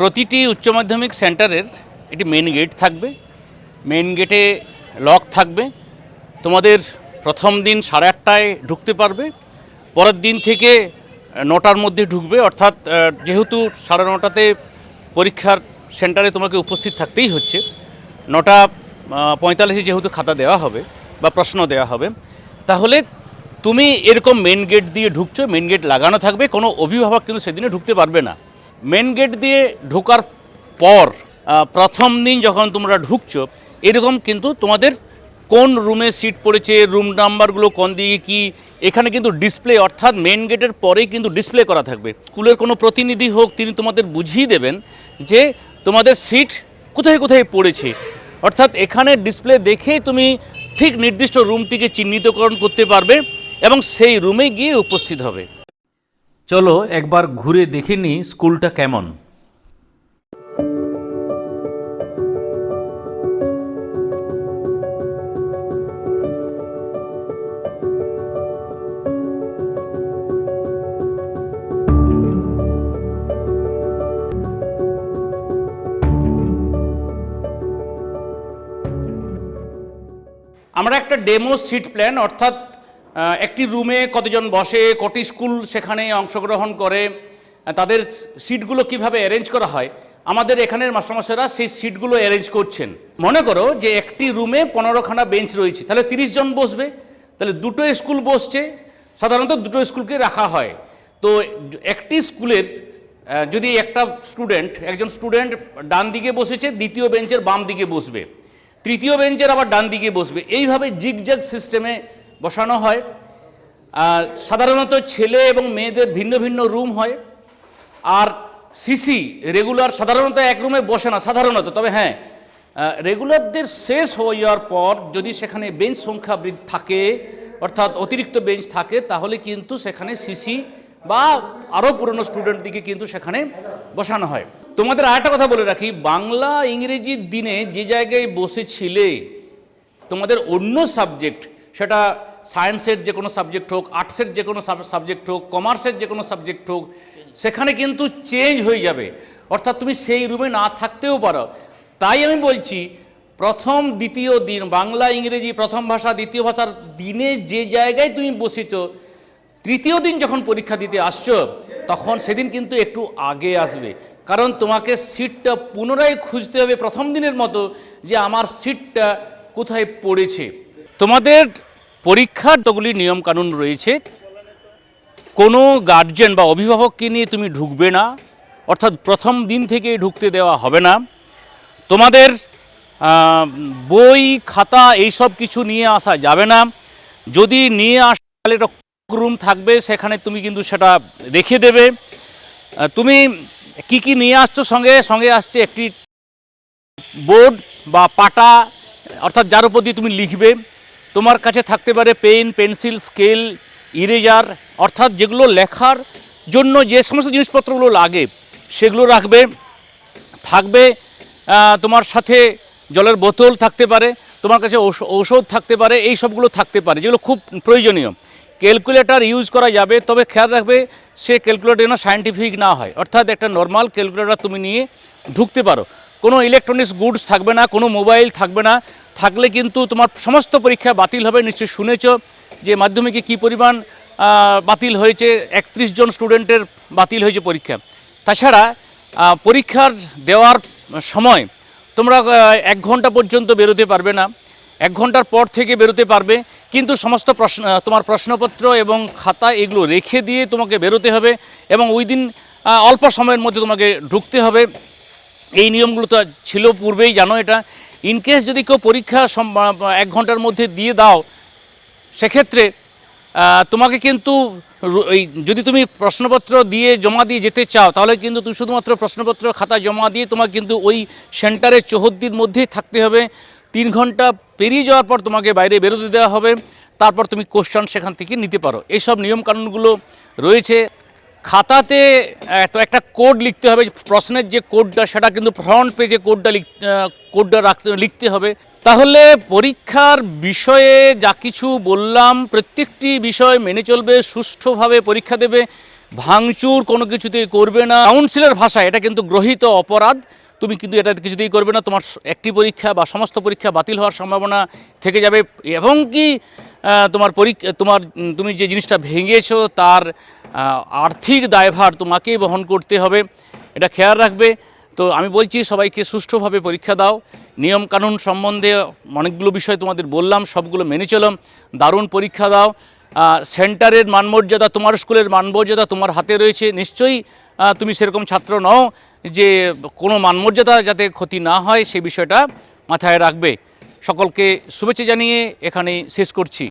প্রতিটি উচ্চ মাধ্যমিক সেন্টারের একটি মেন গেট থাকবে। মেন গেটে লক থাকবে। তোমাদের প্রথম দিন সাড়ে আটটায় ঢুকতে পারবে। পরের দিন থেকে নটার মধ্যে ঢুকবে। অর্থাৎ যেহেতু সাড়ে নটাতে পরীক্ষার সেন্টারে তোমাকে উপস্থিত থাকতেই হচ্ছে। নটা পঁয়তাল্লিশে যেহেতু খাতা দেওয়া হবে বা প্রশ্ন দেওয়া হবে, তাহলে তুমি এরকম মেন গেট দিয়ে ঢুকছো। মেন গেট লাগানো থাকবে। কোনো অভিভাবক কিন্তু সেদিনে ঢুকতে পারবে না। মেন গেট দিয়ে ঢোকার পর প্রথম দিন যখন তোমরা ঢুকছো, এরকম কিন্তু তোমাদের কোন রুমে সিট পড়েছে রুম নাম্বারগুলো কোন দিকে কি, এখানে কিন্তু ডিসপ্লে অর্থাৎ মেন গেটের পরেই কিন্তু ডিসপ্লে করা থাকবে। স্কুলের কোনো প্রতিনিধি হোক, তিনি তোমাদের বুঝিয়ে দেবেন যে তোমাদের সিট কোথায় কোথায় পড়েছে। অর্থাৎ এখানে ডিসপ্লে দেখেই তুমি ঠিক নির্দিষ্ট রুমটিকে চিহ্নিতকরণ করতে পারবে এবং সেই রুমে গিয়ে উপস্থিত হবে। চলো একবার ঘুরে দেখে নিই স্কুলটা কেমন। আমরা একটা ডেমো সিট প্ল্যান অর্থাৎ একটি রুমে কতজন বসে, কটি স্কুল সেখানে অংশগ্রহণ করে তাদের সিটগুলো কীভাবে অ্যারেঞ্জ করা হয়? আমাদের এখানের মাস্টারমশাইরা সেই সিটগুলো অ্যারেঞ্জ করছেন। মনে করো যে একটি রুমে পনেরোখানা বেঞ্চ রয়েছে, তাহলে তিরিশ জন বসবে, তাহলে দুটো স্কুল বসছে, সাধারণত দুটো স্কুলকে রাখা হয়। তো একটি স্কুলের যদি একটা স্টুডেন্ট একজন স্টুডেন্ট ডান দিকে বসেছে, দ্বিতীয় বেঞ্চের বাম দিকে বসবে। তৃতীয় বেঞ্চের আবার ডান দিকে বসবে। এইভাবে জিগজ্যাগ সিস্টেমে বসানো হয়। আর সাধারণত ছেলে এবং মেয়েদের ভিন্ন ভিন্ন রুম হয়। আর সিসি রেগুলার সাধারণত এক রুমে বসে না, সাধারণত। তবে হ্যাঁ রেগুলারদের শেষ হয়ে যাওয়ার পর যদি সেখানে বেঞ্চ সংখ্যা থাকে, অর্থাৎ অতিরিক্ত বেঞ্চ থাকে, তাহলে কিন্তু সেখানে সিসি বা আরও পুরনো স্টুডেন্টদিকে কিন্তু সেখানে বসানো হয়। তোমাদের আরেকটা কথা বলে রাখি, বাংলা ইংরেজির দিনে যে জায়গায় বসেছিলে, তোমাদের অন্য সাবজেক্ট সেটা সায়েন্সের যে কোনো সাবজেক্ট হোক আর্টসের যে কোনো সাবজেক্ট হোক কমার্সের যে কোনো সাবজেক্ট হোক, সেখানে কিন্তু চেঞ্জ হয়ে যাবে। অর্থাৎ তুমি সেই রুমে না থাকতেও পারো। তাই আমি বলছি, প্রথম, দ্বিতীয় দিন, বাংলা, ইংরেজি, প্রথম ভাষা, দ্বিতীয় ভাষার দিনে যে জায়গায় তুমি বসেছ, তৃতীয় দিন যখন পরীক্ষা দিতে আসছো, তখন সেদিন কিন্তু একটু আগে আসবে। কারণ তোমাকে সিটটা পুনরায় খুঁজতে হবে প্রথম দিনের মতো যে আমার সিটটা কোথায় পড়েছে। তোমাদের পরীক্ষার তোগুলি নিয়মকানুন রয়েছে। কোনো গার্জেন বা অভিভাবককে নিয়ে তুমি ঢুকবে না। অর্থাৎ প্রথম দিন থেকে ঢুকতে দেওয়া হবে না। তোমাদের বই, খাতা এইসব কিছু নিয়ে আসা যাবে না। যদি নিয়ে আসা তাহলে একটা রুম থাকবে, সেখানে তুমি কিন্তু সেটা রেখে দেবে। তুমি কি কি নিয়ে আসছো সঙ্গে? সঙ্গে আসছে একটি বোর্ড বা পাটা, অর্থাৎ যার উপর দিয়ে তুমি লিখবে। তোমার কাছে থাকতে পারে পেন, পেন্সিল, স্কেল, ইরেজার, অর্থাৎ যেগুলো লেখার জন্য যে সমস্ত জিনিসপত্রগুলো লাগে, সেগুলো রাখবে। থাকবে তোমার সাথে জলের বোতল থাকতে পারে, তোমার কাছে ঔষধ থাকতে পারে, এই সবগুলো থাকতে পারে, যেগুলো খুব প্রয়োজনীয়। ক্যালকুলেটর ইউজ করা যাবে, তবে খেয়াল রাখবে, সে ক্যালকুলেটর যেন সায়েন্টিফিক না হয়, অর্থাৎ একটা নর্মাল ক্যালকুলেটর তুমি নিয়ে ঢুকতে পারো। কোনো ইলেকট্রনিক্স গুডস থাকবে না, কোনো মোবাইল থাকবে না থাকলে কিন্তু তোমার সমস্ত পরীক্ষা বাতিল হবে, নিশ্চয়ই শুনেছ যে মাধ্যমিকে কী পরিমাণ বাতিল হয়েছে, একত্রিশ জন স্টুডেন্টের বাতিল হয়েছে পরীক্ষা। তাছাড়া পরীক্ষার দেওয়ার সময় তোমরা এক ঘণ্টা পর্যন্ত বেরোতে পারবে না। এক ঘণ্টার পর থেকে বেরোতে পারবে, কিন্তু সমস্ত প্রশ্ন, তোমার প্রশ্নপত্র এবং খাতা এগুলো রেখে দিয়ে তোমাকে বেরোতে হবে এবং ওই দিন অল্প সময়ের মধ্যে তোমাকে ঢুকতে হবে। এই নিয়মগুলো তো ছিল পূর্বেই, জানো এটা। ইনকেস যদি কেউ পরীক্ষা এক ঘণ্টার মধ্যে দিয়ে দাও, সেক্ষেত্রে তোমাকে কিন্তু ওই যদি তুমি প্রশ্নপত্র দিয়ে জমা দিয়ে যেতে চাও, তাহলে কিন্তু তুমি শুধুমাত্র প্রশ্নপত্র খাতা জমা দিয়ে তোমাকে কিন্তু ওই সেন্টারের চৌহদ্দির মধ্যেই থাকতে হবে। তিন ঘণ্টা পেরিয়ে যাওয়ার পর তোমাকে বাইরে বেরোতে দেওয়া হবে। তারপর তুমি কোশ্চান সেখান থেকে নিতে পারো। এইসব নিয়মকানুনগুলো রয়েছে। খাতাতে একটা কোড লিখতে হবে প্রশ্নের যে কোডটা, সেটা কিন্তু ফ্রন্ট পেজে কোডটা লিখ কোডটা রাখতে, লিখতে হবে। তাহলে পরীক্ষার বিষয়ে যা কিছু বললাম, প্রত্যেকটি বিষয় মেনে চলবে, সুষ্ঠুভাবে পরীক্ষা দেবে, ভাঙচুর কোনো কিছুতেই করবে না। কাউন্সিলের ভাষায়, এটা কিন্তু গ্রহীত অপরাধ। তুমি কিন্তু এটা কিছুতেই করবে না, তোমার একটি পরীক্ষা বা সমস্ত পরীক্ষা বাতিল হওয়ার সম্ভাবনা থেকে যাবে। এবং কি তোমার পরীক্ষা তোমার তুমি যে জিনিসটা ভেঙেছো, তার আর্থিক দায়ভার তোমাকেই বহন করতে হবে। এটা খেয়াল রাখবে। তো আমি বলছি, সবাইকে সুষ্ঠুভাবে পরীক্ষা দাও। নিয়ম কানুন সম্বন্ধে অনেকগুলো বিষয় তোমাদের বললাম, সবগুলো মেনে চলাম দারুণ পরীক্ষা দাও। সেন্টারের মানমর্যাদা, তোমার স্কুলের মানমর্যাদা তোমার হাতে রয়েছে। নিশ্চয়ই তুমি সেরকম ছাত্র নও যে কোনো মানমর্যাদা যাতে ক্ষতি না হয় সেই বিষয়টা মাথায় রাখবে। সকলকে শুভেচ্ছা জানিয়ে এখানে শেষ করছি।